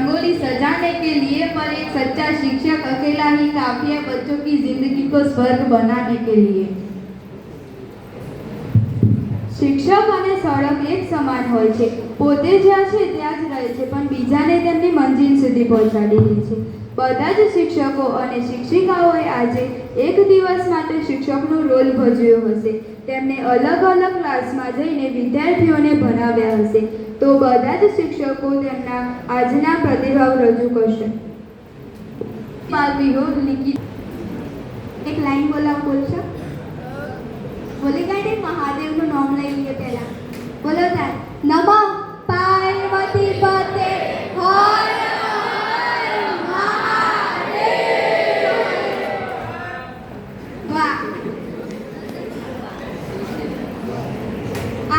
रंगोली सजाने के लिए पर एक सच्चा शिक्षक अकेला ही काफी है बच्चों की जिंदगी को स्वर्ग बनाने के लिए શિક્ષક અને સડક એક સમાન હોય છે પોતે જ્યાં છે ત્યાં જ રહે છે પણ બીજાને તેમની મંજિલ સુધી પહોંચાડી દે છે બધા જ શિક્ષકો અને શિક્ષિકાઓએ આજે એક દિવસ માટે શિક્ષકનો રોલ ભજવ્યો હશે તેમને અલગ અલગ ક્લાસમાં જઈને વિદ્યાર્થીઓને ભણાવ્યા હશે, તો બધા જ શિક્ષકો તેમના આજના પ્રતિભાવ રજૂ કરશે. એક લાઈન બોલાવ બોલશો બોલી કાઢે, મહાદેવનું નામ લઈ લઈએ પહેલા. બોલો તાર. નમઃ પાર્વતી પતે. હર મહાદેવ વાહ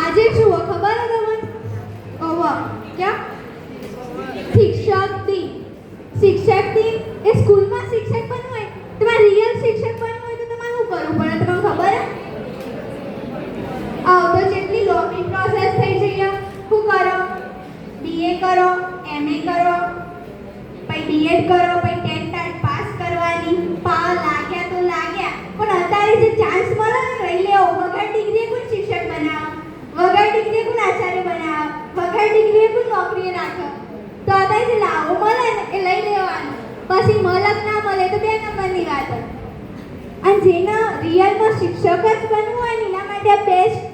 આજે શું હોય ખબર હે તમને ઓવ ક્યાં શિક્ષક દિન શિક્ષક દિન એ સ્કૂલમાં શિક્ષક બનવું હોય તમારે રિયલ શિક્ષક બનવું હોય તો તમારે શું કરવું પડે તમને ખબર હે આવ તો જેટલી લોંગ પ્રોસેસ થઈ જઈએ શું કરો બીએ કરો એમએ કરો પછી બીએડ કરો, પછી ટાટ પાસ કરવાની. પા લાગ્યા તો લાગ્યા. પણ અત્યારે જે ચાન્સ મળે ને, લઈ લેવો વગર ડિગ્રીએ કોણ શિક્ષક બનાવ? વગર ડિગ્રીએ કોણ આચાર્ય બનાવ? વગર ડિગ્રીએ કોણ નોકરીએ રાખો? તો અત્યારે જે લાવો મળે ને, એ લઈ લેવાનું. પછી મલક ના મળે તો બે નંબરની વાત અને જેના રિયલમાં શિક્ષક જ બનવું હોય ને, એના માટે બેસ્ટ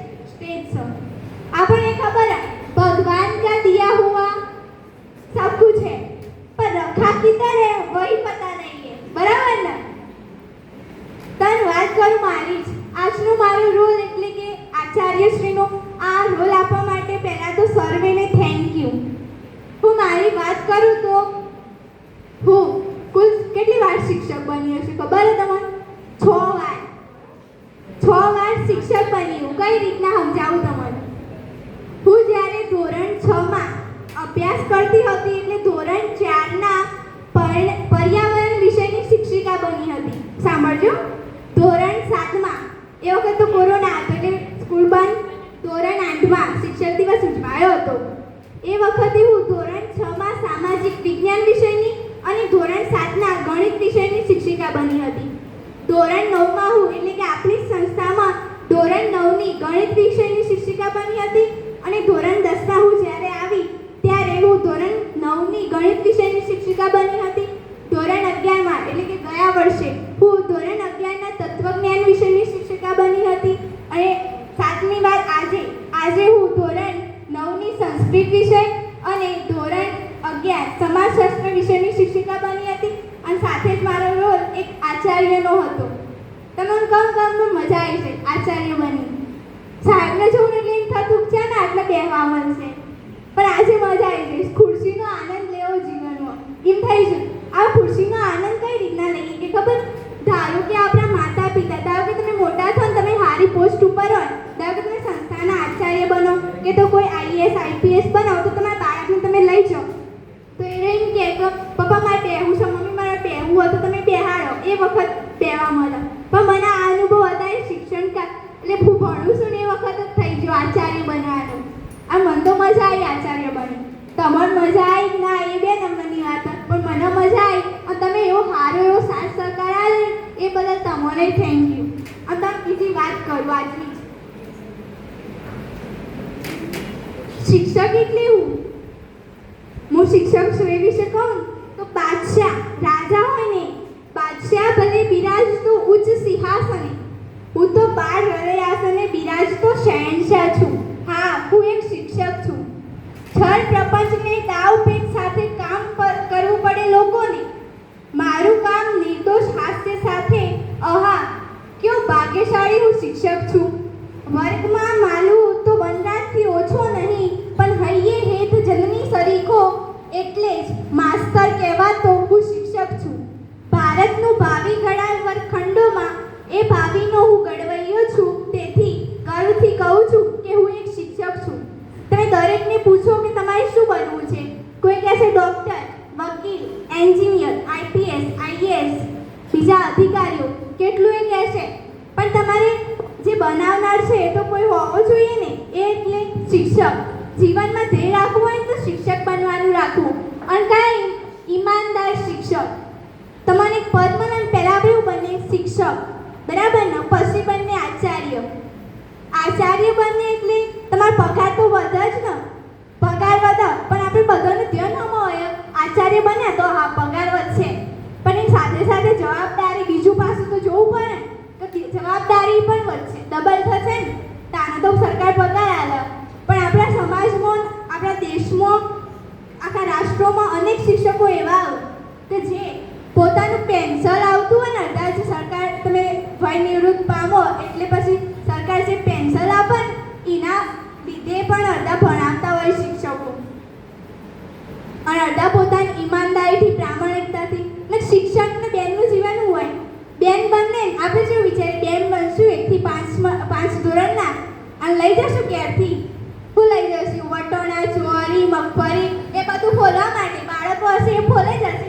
કઈ રીતના સમજાવું તમને. હું જ્યારે ધોરણ છ માં અભ્યાસ કરતી હતી એટલે ધોરણ ચારના પર્યાવરણ વિષયની શિક્ષિકા બની હતી. સાંભળજો. ધોરણ સાતમાં એ વખત તો કોરોના હતો એટલે સ્કૂલ બંધ. ધોરણ આઠમાં શિક્ષક દિવસ ઉજવાયો હતો. એ વખતે હું ધોરણ છ માં સામાજિક વિજ્ઞાન વિષયની અને ધોરણ સાતના ગણિત વિષયની શિક્ષિકા બની હતી. ધોરણ નવમાં હું એટલે કે આપણી સંસ્થામાં ધોરણ ગણિત વિષયની શિક્ષિકા બની હતી અને ધોરણ દસમાં હું જ્યારે આવી, ત્યારે હું ધોરણ નવની ગણિત વિષયની શિક્ષિકા બની હતી. ધોરણ અગિયારમાં, એટલે કે ગયા વર્ષે, હું ધોરણ અગિયારના તત્વજ્ઞાન વિષયની શિક્ષિકા બની હતી. અને સાતમી વાર આજે આજે હું ધોરણ નવની સંસ્કૃત વિષય અને ધોરણ અગિયાર સમાજશાસ્ત્ર વિષયની શિક્ષિકા બની હતી. અને સાથે જ મારો રોલ એક આચાર્યનો હતો. તમને કમ કમ મજા આવી છે આચાર્ય બની સાહેબને જોઈને એટલે એમ થતું છે ને આટલે બેહવા મળશે પણ આજે મજા આવી ગઈ. ખુરશીનો આનંદ લેવો જીવનમાં એમ થઈ છે. આ ખુરશીનો આનંદ કઈ રીતના લઈએ? કે ખબર? ધારો કે આપણા માતા પિતા ધારો કે તમે મોટા છો ને તમે સારી પોસ્ટ ઉપર હોય ધારો કે તમે સંસ્થાના આચાર્ય બનો કે તો કોઈ આઈએસ આઈપીએસ બનો તો તમારા બાળકને તમે લઈ જાઓ તો એને એમ કહે કે પપ્પા મારે બેહવું છે મમ્મી મારે બેહવું હોય તો તમે બેહાડો એ વખત બેહવા મળે પણ મને આ અનુભવ અત્યારે શિક્ષણ કા એટલે હું ભણું છું ને એ વખત જ થઈ ગયો આચાર્ય બનવાનો આ મને તો મજા આવી આચાર્ય બની તમારે મજા આવી કે ના એ બે નંબરની વાત છે. પણ મને મજા આવી અને તમે એવો સારો એવો સાથ સહકાર આવે એ તમને થેન્ક યુ અને તમે બીજી વાત કરું શિક્ષક એટલે હું? હું શિક્ષક છું વિશે કહું? તો બાદશાહ, રાજા હોય ને, બાદશાહ ભલે બિરાજતો ઉચ્ચ સિંહાસને. હું તો બાર હૃદયાસને બિરાજતો શહેનશાહ છું. હા, હું એક શિક્ષક છું. છળ પ્રપંચને દાવ પેટ સાથે કામ કરવું પડે લોકોને મારું કામ નિર્દોષ હાસ્ય સાથે અહા કયો ભાગ્યશાળી હું શિક્ષક છું. વર્ગમાં માલું તો વનરાજથી ઓછો નહીં, પણ હૈયે હેત જનની સરીખો એટલે જ માસ્તર કહેવાતો હું શિક્ષક છું. ભારતનું ભાવિ ઘડાય વર્ગખંડોમાં એ ભાવિનો હું ઘડવૈયો છું, તેથી ગર્વથી કહું છું કે હું એક શિક્ષક છું. તમે દરેકને પૂછો કે તમારે શું બનવું છે. કોઈ કહેશે ડૉક્ટર, વકીલ, એન્જિનિયર, આઈપીએસ, આઈએએસ. બીજા અધિકારીઓ કેટલું એ કહેશે પણ તમારે જે બનાવનાર છે એ તો કોઈ હોવો જોઈએ ને એ એટલે શિક્ષક જીવનમાં ધ્યેય રાખવું હોય ને તો શિક્ષક બનવાનું રાખવું અને કાંઈ ઈમાનદાર શિક્ષક. તમારે એક પદ મળે ને પહેલાં આપણે એવું બને શિક્ષક. બરાબર ને? પછી બને આચાર્ય. આચાર્ય બને એટલે તમારો પગાર તો વધે જ ને. પગાર વધે, પણ આપણે બધાને ધ્યાન ન હોય. આચાર્ય બન્યા તો હા, પગાર વધશે. પણ એની સાથે સાથે જવાબદારી બીજું પાસું તો જોવું પડે તો જવાબદારી પણ વધશે. ડબલ થશે ને? તાને તો સરકાર પગાર આવે પણ આપણા સમાજમાં, આપણા દેશમાં, આખા રાષ્ટ્રોમાં અનેક શિક્ષકો એવા હોય. કે જે પોતાનું પેન્શન આવતું હોય ને અડધા જે સરકાર, તમે ભય નિવૃત્ત પામો, એટલે પછી સરકાર જે પેન્શન આપે એના લીધે પણ અડધા ભણાવતા હોય શિક્ષકો. અને અડધા પોતાની ઈમાનદારીથી, પ્રામાણિકતાથી, એટલે શિક્ષકને બેનનું જીવન હોય. બેન બંને આપણે જેવું વિચારીએ, બેન બનશું એકથી પાંચમાં, પાંચ ધોરણના, અને લઈ જશું ક્યારથી? હું લઈ જશું? વટોણા, ચોરી, મગફળી, એ બધું ફોલવા માટે, બાળકો હશે એ ફોલે જશે. ને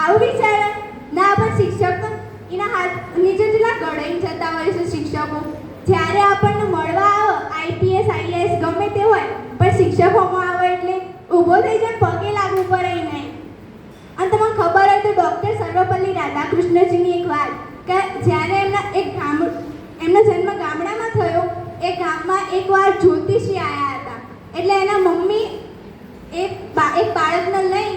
આવું વિચારે ના, પણ શિક્ષક એના હાથ નીચે જેટલા ગળાઈ જતા હોય છે શિક્ષકો. જ્યારે આપણને મળવા આવે આઈપીએસ આઈએસ ગમે તે હોય, પણ શિક્ષકોમાં આવે એટલે ઊભો થઈ જાય, પગે લાગવું પડે નહીં. અને તમને ખબર હોય તો ડૉક્ટર સર્વપલ્લી રાધાકૃષ્ણજીની એક વાત કે જ્યારે એમના એક ગામ, એમનો જન્મ ગામડામાં થયો, એ ગામમાં એકવાર જ્યોતિષી આવ્યા હતા. એટલે એના મમ્મી એક એક બાળકને લઈ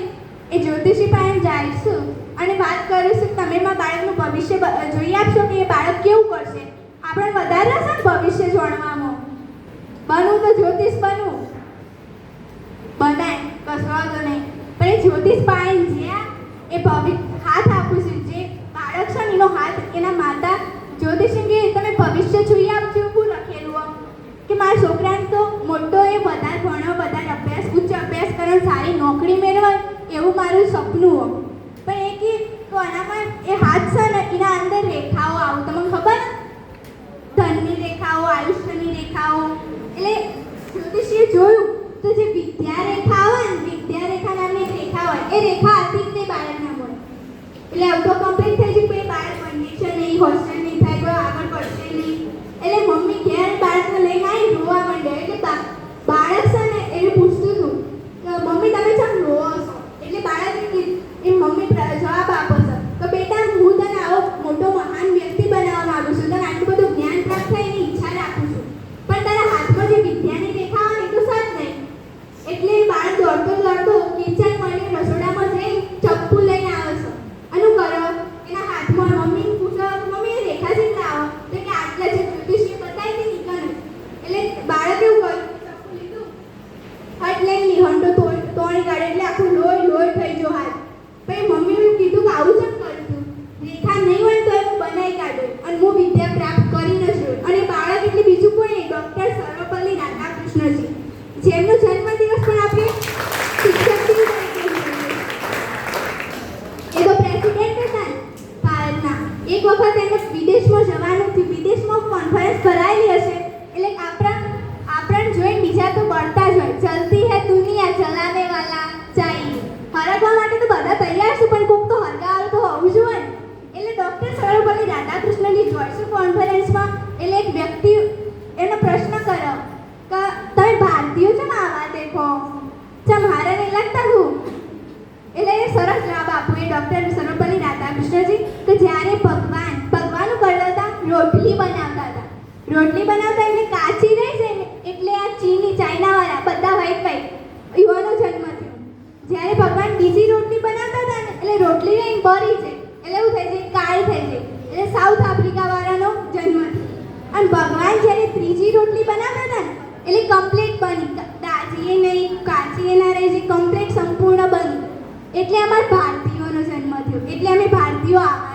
એ જ્યોતિષી પાસે જઈશું અને વાત કરીશું છું તમે મારા બાળકનું ભવિષ્ય જોઈ આપશો કે એ બાળક કેવું કરશે? આપણે વધારે હશે ને ભવિષ્ય જોડવામાં. બનવું તો જ્યોતિષ બનવું. બધાય કશો વાંધો નહીં. પણ એ જ્યોતિષ પાસે જ્યાં એ ભવિ, હાથ આપું છું, જે બાળક છે ને, એનો હાથ એના માતા જ્યોતિષી કે તમે ભવિષ્ય જોઈ આપજો. એવું લખેલું હોય કે મારા છોકરાને તો મોટો એ વધારે ભણો વધારે અભ્યાસ, ઉચ્ચ અભ્યાસ કરો સારી નોકરી મેળવાય એવું મારું સપનું હોય પણ એ કે કોનામાં એ હાથ છે ને, એના અંદર રેખાઓ આવું. તમને ખબર? ધનની રેખાઓ, આયુષ્યની રેખાઓ. એટલે જ્યોતિષીએ જોયું તો જે વિદ્યા રેખા હોય ને વિદ્યા રેખા નામની રેખા હોય, એ રેખા તે બાળકના મળે. એટલે આવું તો કમ્પ્લીટ થઈ ગયું કોઈ બાળક બનશે છે નહીં હોસ્ટેલ નહીં થાય કોઈ આગળ પડશે નહીં એટલે મમ્મી ઘેર બાળકને લઈને આવી રોવા માંડે એટલે બા- બાળક છે ને એને પૂછતું હતું કે મમ્મી તમે ચમ રોવો છો એટલે બાળકે કીધું એ મમ્મી પ્ર- જવાબ આપે છે કે બેટા હું તને આવો મોટો મહાન વ્યક્તિ બનાવવા માંગુ છું તને આટલું બધું જ્ઞાન પ્રાપ્ત થાય એની ઈચ્છા રાખું છું પણ તારા હાથમાં જે વિદ્યાની રેખા હોય ને એ તો સજ નહીં એટલે બાળક દોડતો દોડતો કિચનમાં અને રસોડામાં જઈ ચપ્પુ લઈને આવે છે અનુ કરો એના હાથમાં મમ્મી પૂછો મમ્મી એ રેખા છે લાવો તો કે આટલા જે જ્યોતિષીએ બતાવી હતી નીકળ એટલે બાળક એવું કર્યું ચપ્પુ લીધું હટ લઈને નિહંડો તોડ તોડી કાઢે એટલે આખું લોહી લોહી થઈ ગયો હાથ પછી મમ્મીએ કીધું કે આવું કેમ કર્યું તું રેખા નહીં હોય તો એ હું બનાવી કાઢું અને હું વિદ્યા પ્રાપ્ત કરી ન જોયું અને બાળક એટલે બીજું કોઈ નહીં ડૉક્ટર સર્વપલ્લી રાધાકૃષ્ણજી જેમનો જન્મદિવસ પણ આપણે શિક્ષક દિન તરીકે ઉજવીએ. એ તો પ્રેસિડેન્ટ હતા ને ભારતના એક વખત એને વિદેશમાં જવાનું થયું વિદેશમાં કોન્ફરન્સ ભરાયેલી હશે એટલે આપણા આપણા જોઈને બીજા તો બળતા જ હોય ચલતી હે દુનિયા ચલાને વાલા ચાહીએ હરગવા માટે તો બધા તૈયાર છે પણ કોક તો હરગાવાળું તો હોવું જોઈએ ને એટલે ડૉક્ટર સર્વપલ્લી રાધાકૃષ્ણની જોઈશું કોન્ફરન્સમાં એટલે એક વ્યક્તિ એનો પ્રશ્ન કર્યો કે તમે ભારતીયો છો ને આવા દેખો ચમ હારે નહીં લાગતા હું એટલે એ સરસ જવાબ આપ્યો એ ડૉક્ટર સર્વપલ્લી રાધાકૃષ્ણજી કે જ્યારે ભગવાન ભગવાન કરતા હતા રોટલી બનાવતા હતા રોટલી બનાવતા એટલે કાચી રહી જાય ને એટલે આ ચીની ચાઇનાવાળા બધા વ્હાઈટ વ્હાઈટ યુવાનો જન્મ થયો જ્યારે ભગવાન બીજી રોટલી બનાવતા હતા ને એટલે રોટલી રહીને બળી જાય એટલે એવું થઈ જાય કાળી થઈ જાય એટલે સાઉથ આફ્રિકા વાળાનો જન્મ થયો અને ભગવાન જ્યારે ત્રીજી રોટલી બનાવતા હતા ને એટલે કમ્પ્લીટ બની દાજી નહીં કાચી ના રહી જે કમ્પ્લીટ સંપૂર્ણ બની. એટલે અમારા ભારતીયોનો જન્મ થયો. એટલે અમે ભારતીયો આવા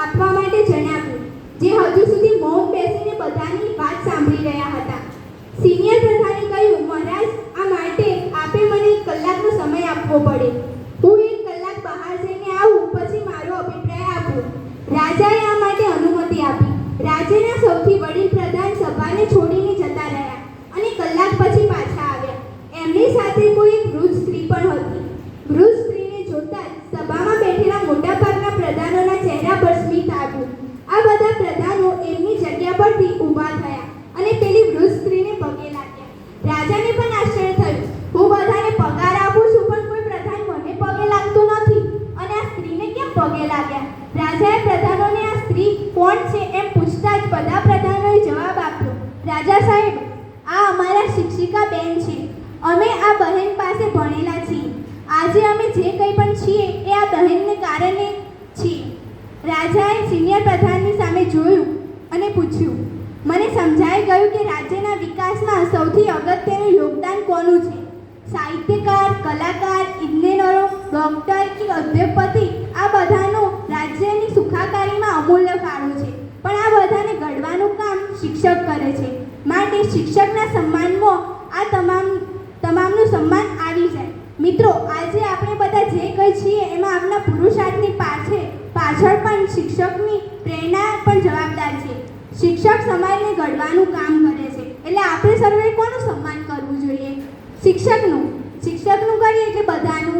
આપવા માટે જણાવ્યું, જે હજુ સુધી મૌન બેસીને બધાની વાત સાંભળી રહ્યા હતા. સિનિયર પ્રધાને કહ્યું, મહારાજ, આ માટે આપે મને એક કલાકનો સમય આપવો પડે. હું એક કલાક બહાર જઈને આવું, પછી મારો અભિપ્રાય આપું. રાજાએ આ માટે અનુમતિ આપી. રાજ્યના સૌથી વડીલ પ્રધાન સભાને છોડીને જતા રહ્યા અને કલાક પછી પાછા આવ્યા. એમની સાથે કોઈ એક વૃદ્ધ સ્ત્રી પણ હતી. વૃદ્ધ જગ્યા ઊભા થયા અને પેલી વૃદ્ધ સ્ત્રીને પગે લાગ્યા. રાજાને પણ આશ્ચર્ય થયું. હું બધાને પગાર આપું છું, પણ કોઈ પ્રધાન મને પગે લાગતો નથી. અને આ સ્ત્રીને કેમ પગે લાગ્યા? રાજાએ પ્રધાનોને, આ સ્ત્રી કોણ છે? એમ પૂછતા જ બધા પ્રધાનોએ જવાબ આપ્યો. રાજા સાહેબ, આ અમારા શિક્ષિકા બેન છે. અમે આ બહેન પાસે ભણેલા છીએ. આજે અમે જે કંઈ પણ છીએ, એ આ બહેનને કારણે છીએ. રાજાએ સિનિયર પ્રધાનની સામે જોયું. અને પૂછ્યું, મને સમજાઈ ગયું કે રાજ્યના વિકાસમાં સૌથી અગત્યનું યોગદાન કોનું છે? સાહિત્યકાર, કલાકાર, ઇજનેરો, ડોક્ટર કે ઉદ્યોગપતિ? આ બધાનો રાજ્યની સુખાકારીમાં અમૂલ્ય ફાળો છે. પણ આ બધાને ઘડવાનું કામ શિક્ષક કરે છે. માટે શિક્ષકના સન્માનમાં આ તમામ, તમામનું સન્માન આવી જાય. મિત્રો, આજે આપણે બધા જે કંઈ છીએ એમાં આપણા પુરુષાર્થની પાછળ પાછળ પણ શિક્ષકની પ્રેરણા પણ જવાબદાર છે. શિક્ષક સમાજને ઘડવાનું કામ કરે છે. એટલે આપણે સર્વે કોનું સન્માન કરવું જોઈએ? શિક્ષકનું. શિક્ષકનું કરીએ એટલે બધાનું.